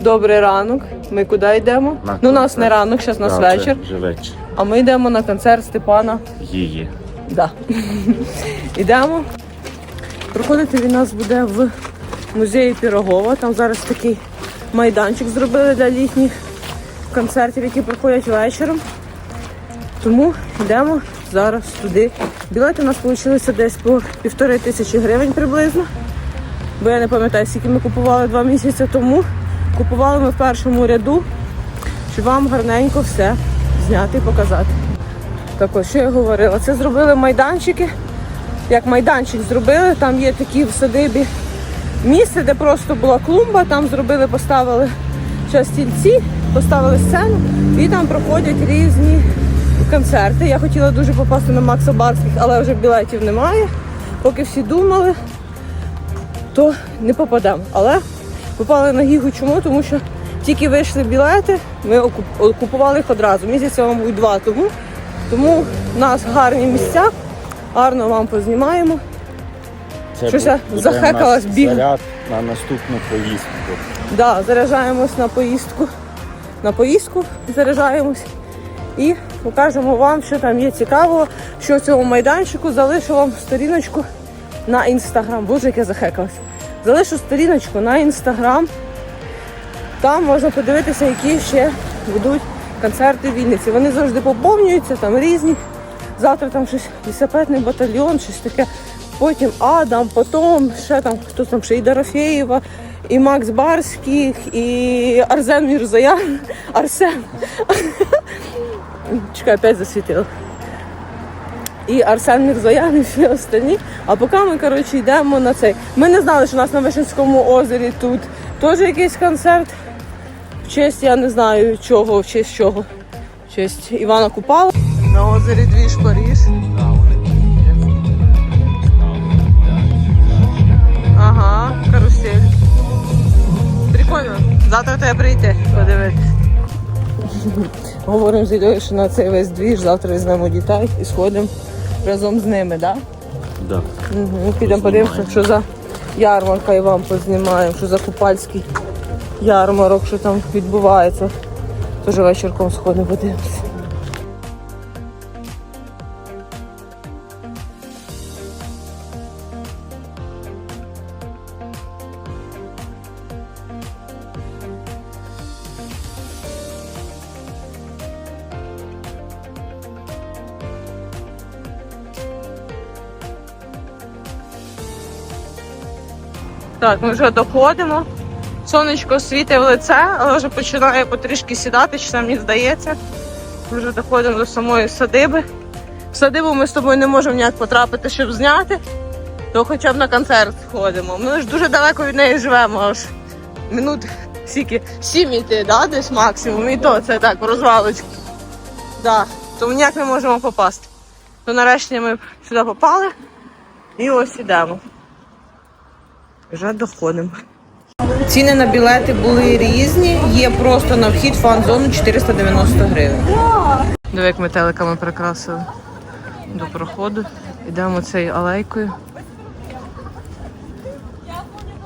Добрий ранок. Ми куди йдемо? На ну, у нас не ранок, зараз у нас Да, вечір. Вже вечір. А ми йдемо на концерт Степана. Її. Да. Йдемо. Проходити він нас буде в музеї Пірогова. Там зараз такий майданчик зробили для літніх концертів, які проходять вечором. Тому йдемо зараз туди. Білети у нас вийшли десь по півтори тисячі гривень приблизно. Бо я не пам'ятаю, скільки ми купували два місяці тому. Купували ми в першому ряду, щоб вам гарненько все зняти і показати. Так ось, що я говорила, це зробили майданчики. Як майданчик зробили, там є такі в садибі місце, де просто була клумба, там зробили, поставили стільці, поставили сцену і там проходять різні концерти. Я хотіла дуже попасти на Макса Барських, але вже білетів немає. Поки всі думали, то не попадемо. Але попали на гігу чому? Тому що тільки вийшли білети, ми окуп- купували їх одразу. Місяця, мабуть, два тому. Тому в нас гарні місця, гарно вам познімаємо. Це Щось я буде захекалась, нас заряд на наступну поїздку. Да, заряджаємось на поїздку. На поїздку заряджаємось і покажемо вам, що там є цікавого, що в цьому майданчику. Залишу вам сторіночку на інстаграм. Боже, як я захекалась. Залишу сторіночку на інстаграм. Там можна подивитися, які ще будуть концерти в Вінниці. Вони завжди поповнюються, там різні. Завтра там щось лісопетний батальйон, щось таке. Потім Адам, потім ще там хто там ще і Дорофєєва, і Макс Барський, і Арсен Мірзоян. Арсен. Чекай, опять засвітила. І Арсен Мірзоян, і всі остальні. А поки ми, коротше, йдемо на цей. Ми не знали, що у нас на Вишинському озері тут теж якийсь концерт. В честь, я не знаю чого, в честь чого. В честь Івана Купала. На озері Двіж Паріж. Ага, карусель. Прикольно. Завтра треба прийти, подивитися. Говоримо з Іллею, що на цей весь двіж завтра візьмемо дітей і сходимо разом з ними, так? Да. Угу. Підемо подивимося, що за ярмарка і вам познімаємо, що за купальський ярмарок, що там відбувається. Тоже вечірком сходимо, подивимося. Так, ми вже доходимо. Сонечко світить в лице, але вже починає потрішки сідати, чи мені здається. Ми вже доходимо до самої садиби. В садибу ми з тобою не можемо ніяк потрапити, щоб зняти, то хоча б на концерт ходимо. Ми ж дуже далеко від неї живемо, аж минут скільки, сім іти, да, десь максимум. І то це так, в розвалочку. Да. Тому ніяк не можемо попасти. То нарешті ми сюди попали і ось ідемо. Вже доходимо. Ціни на білети були різні. Є просто на вхід фан-зону 490 гривень. Диви, як метеликами прикрасили до проходу. Йдемо цією алейкою.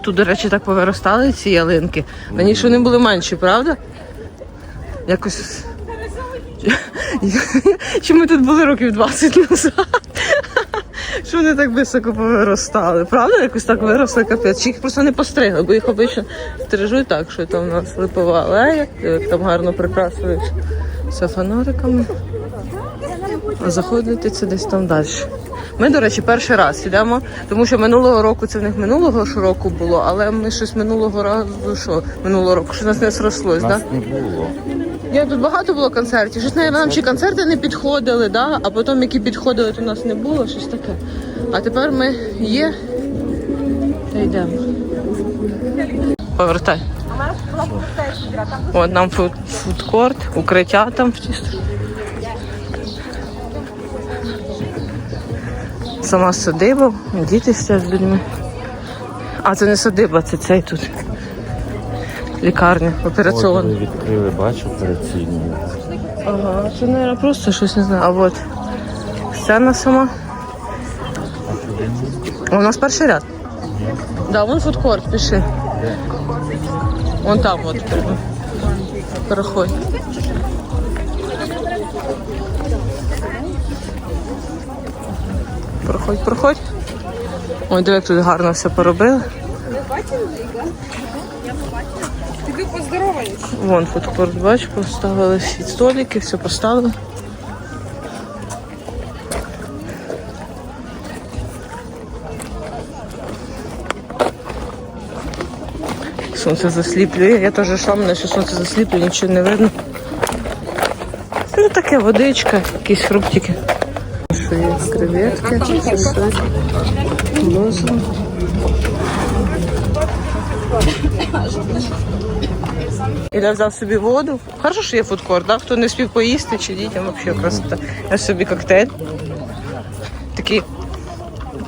Тут, до речі, так повиростали ці ялинки. Раніше вони були менші, правда? Якось. Чи ми тут були років 20 назад? Що вони так високо повиростали? Правда? Якось так виросли капець. Чи їх просто не постригли, бо їх обично стрижуть так, що там у нас липова алея, як там гарно прикрасують все фонариками. А заходити це десь там далі. Ми, до речі, перший раз йдемо, тому що минулого року це в них минулого ж року було, але ми щось минулого разу, що минулого року, що нас не зрослось, так? Нас не було. Я тут багато було концертів. Щось навіть нам чи концерти не підходили, да? а потім які підходили, то нас не було, щось таке. А тепер ми є та йдемо. Повертай. От нам фуд, фудкорт, укриття там в тій стороні. Сама садиба, діти сидять з людьми. А це не садиба, це цей тут. Лікарня, операційна. От відкрили, бачу операційну. Ага, це, мабуть, просто щось не знаю. А от сцена сама. У нас перший ряд. Да, вон фудкорт, пиши. Вон там от. Переходь. Проходь, проходь. Ой, диви, як тут гарно все поробили. Вон фудкорт, бач, поставили всі столики, все поставили. Сонце засліплює, я теж йшла, мене ще сонце засліплює, нічого не видно. Ну таке водичка, якісь фруктики. Що є креветки, шашлик, лоза. Взяв собі воду. Хорошо, що є фудкорт, да? хто не спів поїсти чи дітям взагалі красота. Я собі коктейль. Такий,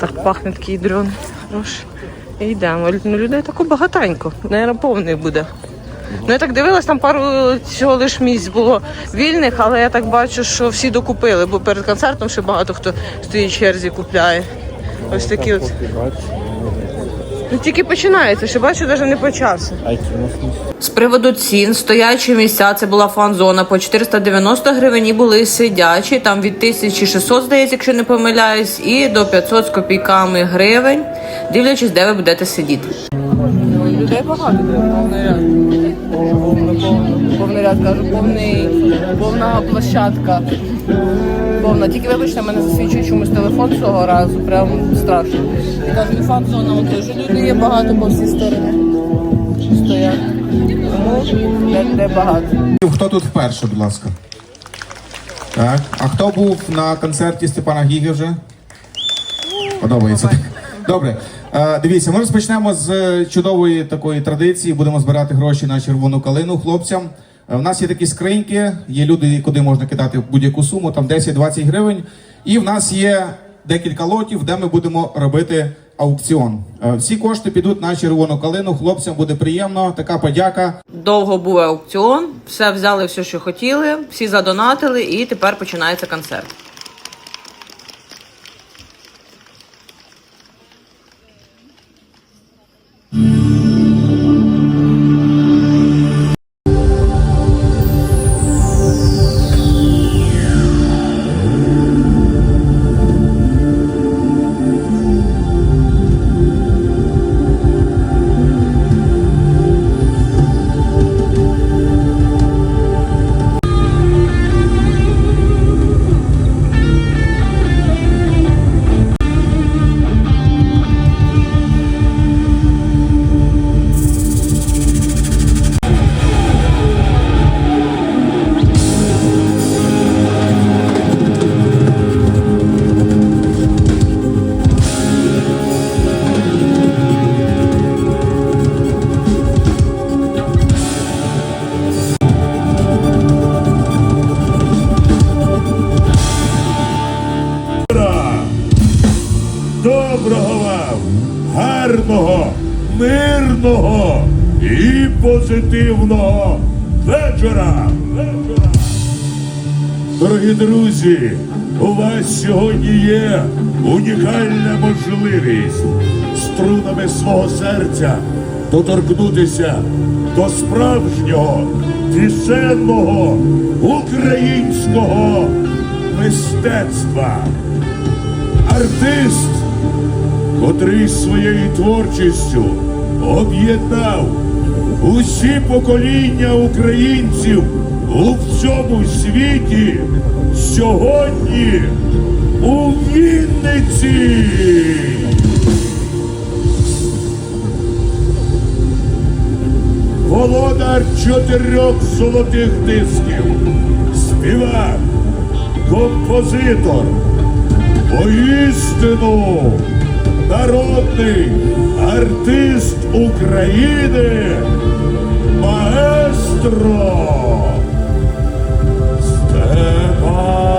так пахне такий дрон. Хороший. І йдемо. Ну, людей тако багатенько. Наверно, повний буде. Ну я так дивилась, там пару всього лиш місць було вільних, але я так бачу, що всі докупили, бо перед концертом ще багато хто стоїть в черзі купляє. Ось такі от. Ну тільки починається, ще бачу, навіть не почався. З приводу цін, стоячі місця, це була фан-зона по 490 гривень і були сидячі, там від 1600, здається, якщо не помиляюсь, і до 500 з копійками гривень, дивлячись, де ви будете сидіти. Людей багато, повний ряд. Повний ряд, кажу, повний, повна площадка. Повна. Тільки вибачте, мене засвідчує чомусь телефон цього разу, прям страшно. Я кажу, і фан-зона, теж люди є багато по всій сторони. Стоять. Тому де, де багато. Хто тут вперше, будь ласка? Так. А хто був на концерті Степана Гіги вже? Подобається. Добре. Е, дивіться, ми розпочнемо з чудової такої традиції. Будемо збирати гроші на червону калину хлопцям. Е, У нас є такі скриньки, є люди, куди можна кидати будь-яку суму, там 10-20 гривень. І в нас є декілька лотів, де ми будемо робити аукціон. Е, Всі кошти підуть на червону калину. Хлопцям буде приємно. Така подяка. Довго був аукціон, все взяли, все, що хотіли, всі задонатили, і тепер починається концерт. Позитивного вечора. Дорогі друзі, у вас сьогодні є унікальна можливість струнами свого серця доторкнутися до справжнього пісенного українського мистецтва. Артист, котрий своєю творчістю об'єднав усі покоління українців у всьому світі сьогодні у Вінниці. Володар чотирьох золотих дисків, співак, композитор, Воістину народний артист України маестро. Степан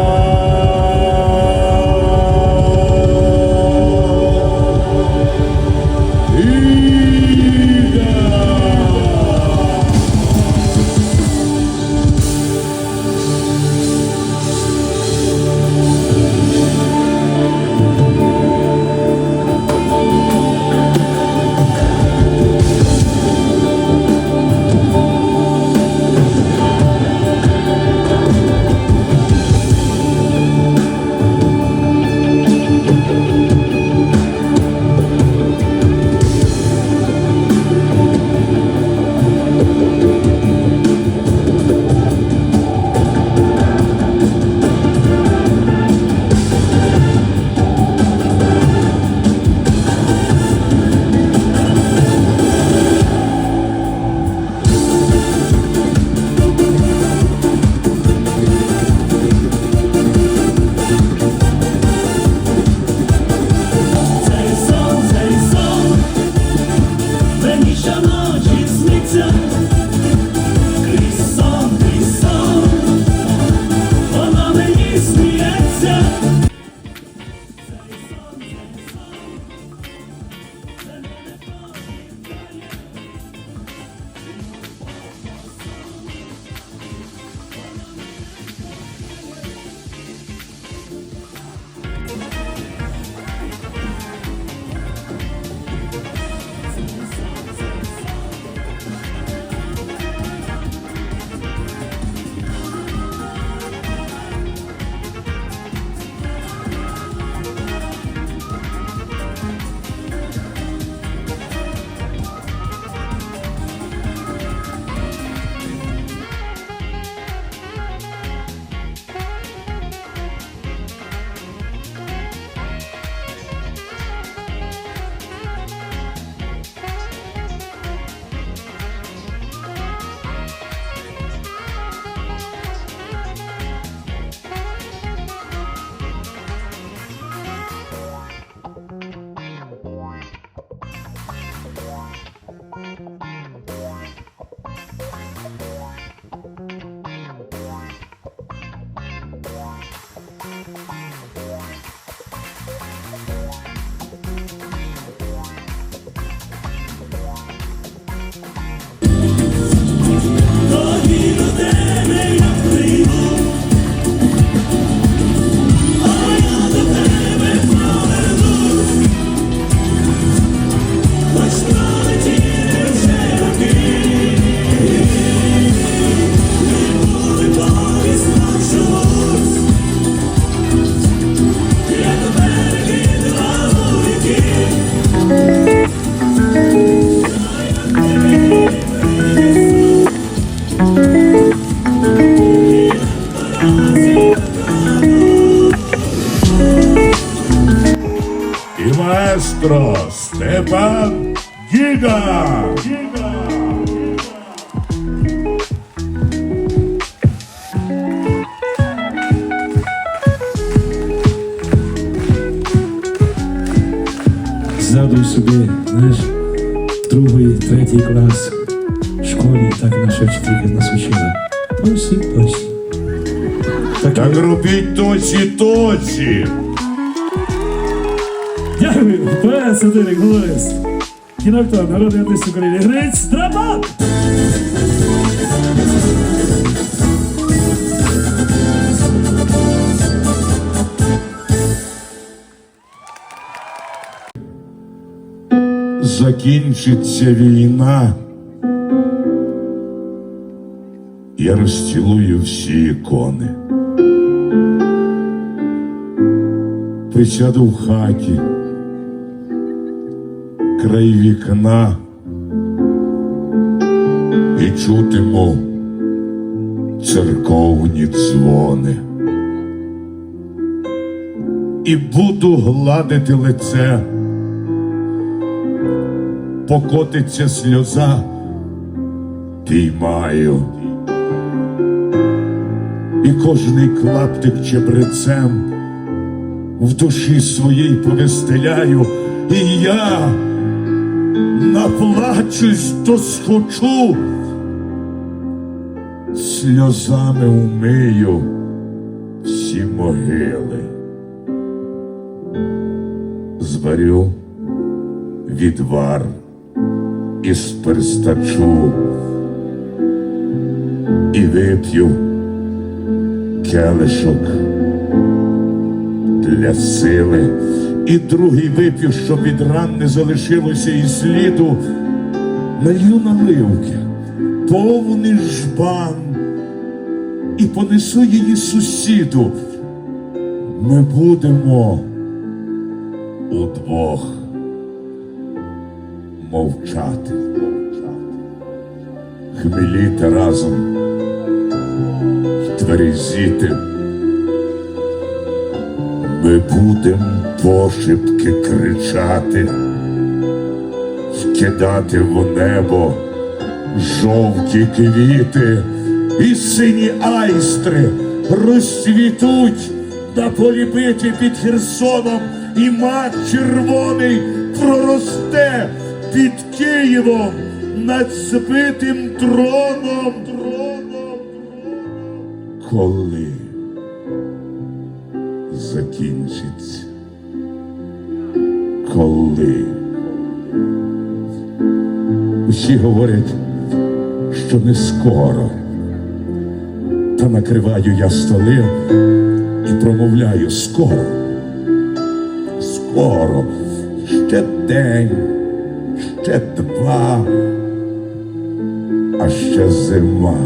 учила. Тосі, тосі. Так робіть точі точі. Дякую, поет сатирик, гуморист. Кіноактор, народний артист України. Гриць Драбан! Закінчиться війна. Я розцілую всі ікони. Присяду в хаті, край вікна і чутиму церковні дзвони. І буду гладити лице покотиться сльоза, піймаю. І кожний клаптик чебрецем в душі своїй повистеляю, і я наплачусь, то схочу, сльозами умию всі могили. Зварю відвар із перстачу і вип'ю келишок для сили, і другий вип'ю, щоб від ран не залишилося і сліду. Налью наливки, повний жбан, і понесу її сусіду. Ми будемо удвох мовчати, хмеліти разом, тверезіти. Ми будем пошепки кричати, вкидати в небо жовті квіти і сині айстри розцвітуть на полі битві під Херсоном, і мак червоний проросте під Києвом над збитим троном. Коли закінчиться? Коли? Усі говорять, що не скоро. Та накриваю я столи і промовляю скоро. Скоро, ще день, ще два, а ще зима.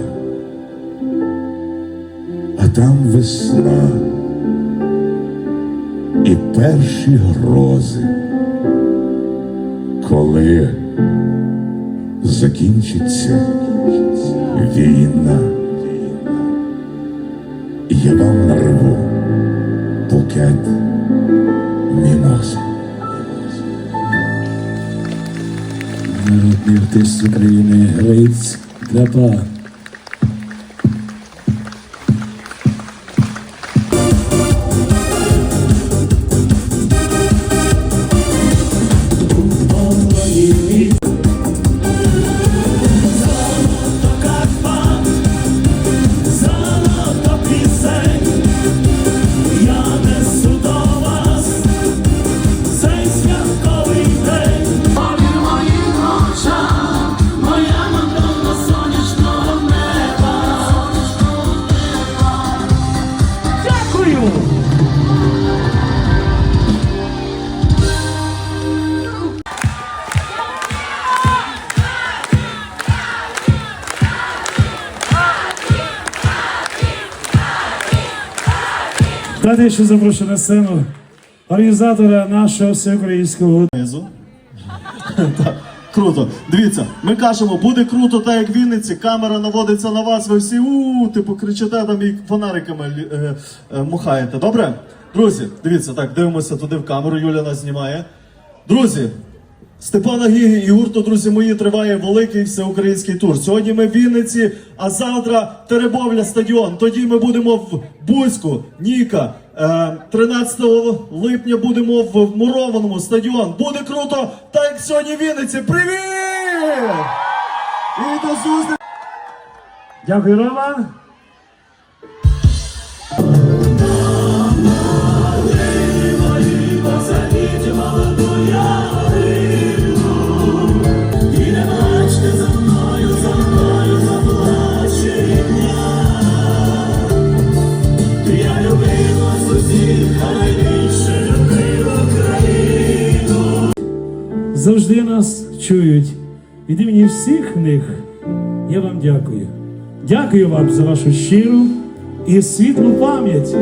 Там весна і перші грози, коли закінчиться війна. Я вам нарву букет мімоз. Народний артист України. Гриць Драбан. Далі ще запрошую на сцену організатора нашого всеукраїнського Знизу. Так, Круто. Дивіться, ми кажемо, буде круто, так як в Вінниці, камера наводиться на вас, ви всі у типу кричите там і фонариками е, е, махаєте. Добре? Друзі, дивіться, так, дивимося туди в камеру, Юля нас знімає. Друзі, Степана Гіги і гурту, друзі мої, триває великий всеукраїнський тур. Сьогодні ми в Вінниці, а завтра Теребовля стадіон. Тоді ми будемо в Бузьку, Ніка. Е, 13 липня будемо в Мурованому стадіон. Буде круто, так як сьогодні в Вінниці. Привіт! І до зустрічі! Дякую, Роман. Завжди нас чують. Від імені всіх них я вам дякую. Дякую вам за вашу щиру і світлу пам'ять.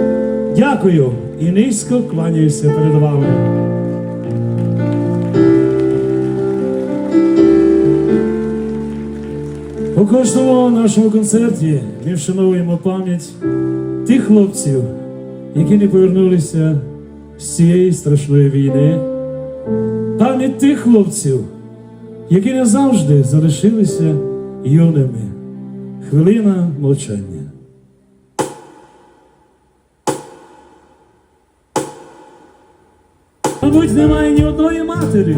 Дякую і низько кланяюся перед вами. У кожному нашому концерті ми вшановуємо пам'ять тих хлопців, які не повернулися з цієї страшної війни. Пам'ять тих хлопців, які не завжди залишилися юними. Хвилина мовчання. Мабуть, немає ні одної матері,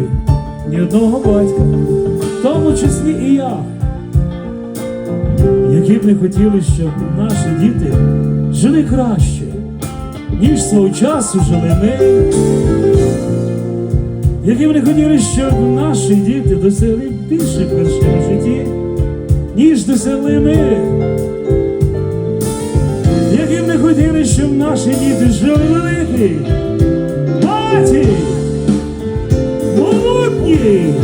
ні одного батька, в тому числі і я, які б не хотіли, щоб наші діти жили краще, ніж свого часу жили ми які не хотіли, щоб наші діти досягли більше вершин в житті, ніж досягли ми. Які б не хотіли, щоб наші діти жили великі, багаті, могутні,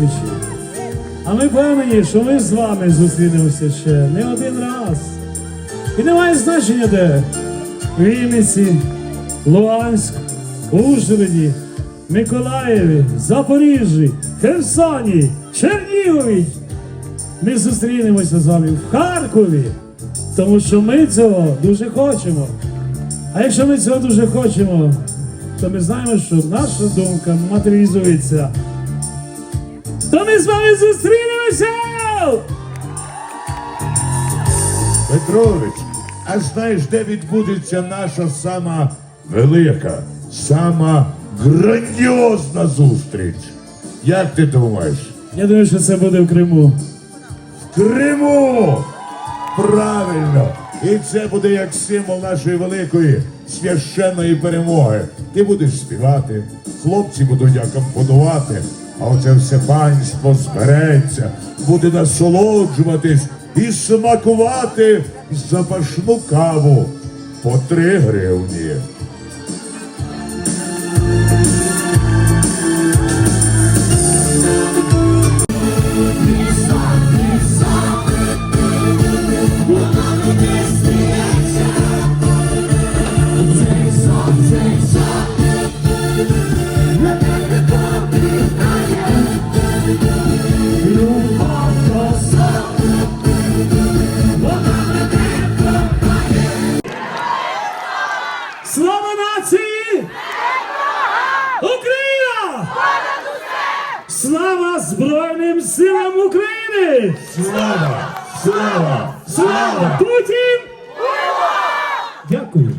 зустрічі. А ми впевнені, що ми з вами зустрінемося ще не один раз. І немає значення де. В Вінниці, Луганськ, Ужгороді, Миколаєві, Запоріжжі, Херсоні, Чернігові. Ми зустрінемося з вами в Харкові, тому що ми цього дуже хочемо. А якщо ми цього дуже хочемо, то ми знаємо, що наша думка матеріалізується. То ми з вами зустрінемося! Петрович, а знаєш, де відбудеться наша сама велика, сама грандіозна зустріч? Як ти думаєш? Я думаю, що це буде в Криму. В Криму! Правильно! І це буде як символ нашої великої священної перемоги. Ти будеш співати, хлопці будуть акомпонувати, а оце все панство збереться, буде насолоджуватись і смакувати запашну каву по три гривні. України! Слава! Слава! Слава Путін! Дякую.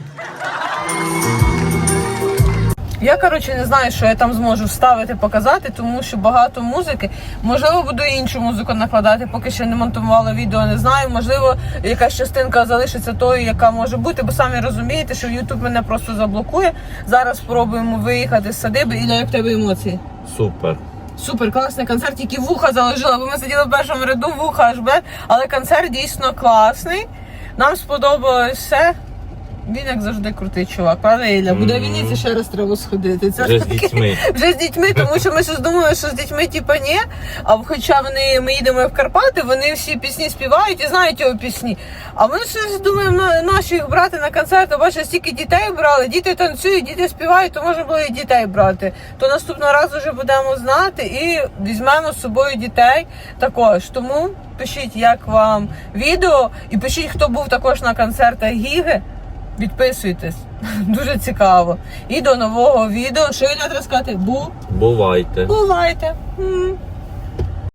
Я коротше не знаю, що я там зможу вставити, показати, тому що багато музики. Можливо, буду іншу музику накладати, поки ще не монтувала відео, не знаю. Можливо, якась частинка залишиться тою, яка може бути, бо самі розумієте, що YouTube мене просто заблокує. Зараз спробуємо виїхати з садиби. Ілля, як в тебе емоції? Супер. Супер класний концерт, тільки вуха заложила, бо ми сиділи в першому ряду, вуха аж бе. Але концерт дійсно класний. Нам сподобалось все. Він як завжди крутий чувак, правда, Ілля? Буде в Вінниці ще раз треба сходити. Це Вже з таки- дітьми. Вже з дітьми, тому що ми щось думали, що з дітьми типа ні. А хоча вони ми їдемо в Карпати, вони всі пісні співають і знають його пісні. А ми щось думаємо на наші їх брати на концерт, а бачиш, стільки дітей брали, діти танцюють, діти співають, то можна було і дітей брати. То наступного разу вже будемо знати і візьмемо з собою дітей також. Тому пишіть, як вам відео, і пишіть, хто був також на концертах Гіги. Підписуйтесь, дуже цікаво. І до нового відео. Що я треба сказати? Бу, Бувайте. бувайте.